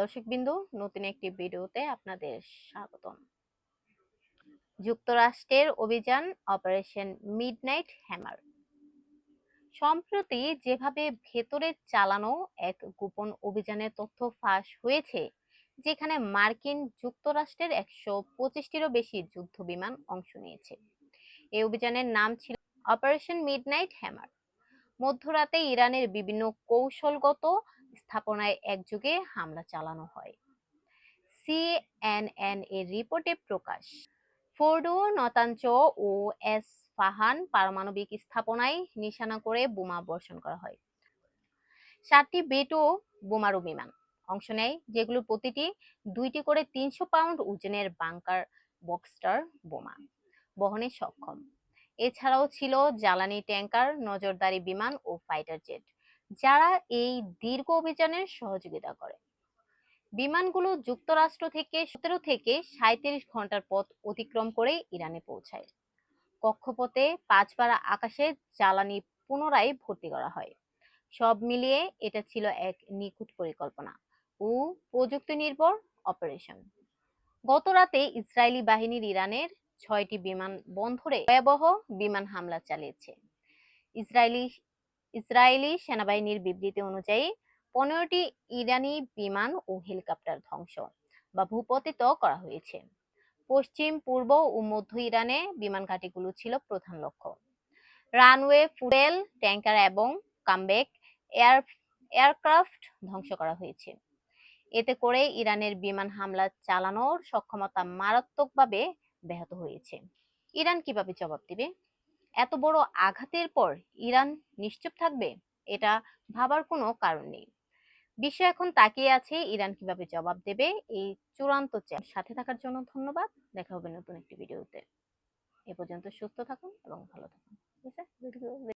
দর্শকবিন্দু, নতুন একটি ভিডিওতে আপনাদের স্বাগতম। যুক্তরাষ্ট্রের অভিযান অপারেশন মিডনাইট হ্যামার। সম্প্রতি যেভাবে ভেতরে চালানো এক গোপন অভিযানের তথ্য ফাঁস হয়েছে, যেখানে মার্কিন যুক্তরাষ্ট্রের একশো পঁচিশটিরও বেশি যুদ্ধ বিমান অংশ নিয়েছে। এই অভিযানের নাম ছিল অপারেশন মিডনাইট হ্যামার। মধ্যরাতে ইরানের বিভিন্ন কৌশলগত স্থাপনায় একযোগে হামলা চালানো হয়। সিএনএন এর রিপোর্টে প্রকাশ, ফোর্ডো, নতাঞ্চ ও এস ফাহান পারমাণবিক স্থাপনায় নিশানা করে বোমা বর্ষণ করা হয়। সাতটি বেটো বোমারু বিমান অংশ নেয়, যেগুলো প্রতিটি দুইটি করে তিনশো পাউন্ড ওজনের বাংকার বক্সটার বোমা বহনে সক্ষম। এছাড়াও ছিল জ্বালানি ট্যাঙ্কার নজরদারি বিমান ও ফাইটার জেট। যারা এই দীর্ঘ অভিযানের সহযোগিতা করে। বিমানগুলো যুক্তরাষ্ট্র থেকে সতেরো থেকে সাঁত্রিশ ঘণ্টার পথ অতিক্রম করে ইরানে পৌঁছায়। কক্ষপথে পাঁচবার আকাশে জ্বালানি পুনরায় ভর্তি করা হয়। সব মিলিয়ে এটা ছিল এক নিখুঁত পরিকল্পনা ও প্রযুক্তি নির্ভর অপারেশন। গত রাতে ইসরায়েলি বাহিনীর ইরানের ছয়টি বিমান বন্ধরে ভয়াবহ বিমান হামলা চালিয়েছে। ইসরায়েলি ইসরায়েলি সেনাবাহিনীর বিবৃতি অনুযায়ী, পনেরোটি ইরানি বিমান ও হেলিকপ্টার ধ্বংস বা ভূপতিত করা হয়েছে। পশ্চিম, পূর্ব ও মধ্য ইরানে বিমান ঘাঁটিগুলো ছিল প্রধান লক্ষ্য। রানওয়ে ফুয়েল ট্যাঙ্কার এবং কামবেক এয়ার, এয়ারক্রাফট ধ্বংস করা হয়েছে। এতে করে ইরানের বিমান হামলা চালানোর সক্ষমতা মারাত্মকভাবে ব্যাহত হয়েছে। ইরান কীভাবে জবাব দিবে? এত বড় আঘাতের পর ইরান নিশ্চুপ থাকবে? এটা ভাবার কোনো কারণ নেই। বিশ্ব এখন তাকিয়ে আছে ইরান কীভাবে জবাব দেবে? এই চূড়ান্ত চ্যাপ সাথে থাকার জন্য ধন্যবাদ। দেখা হবে নতুন একটি ভিডিওতে। এ পর্যন্ত সুস্থ থাকুন এবং ভালো থাকুন। ঠিক আছে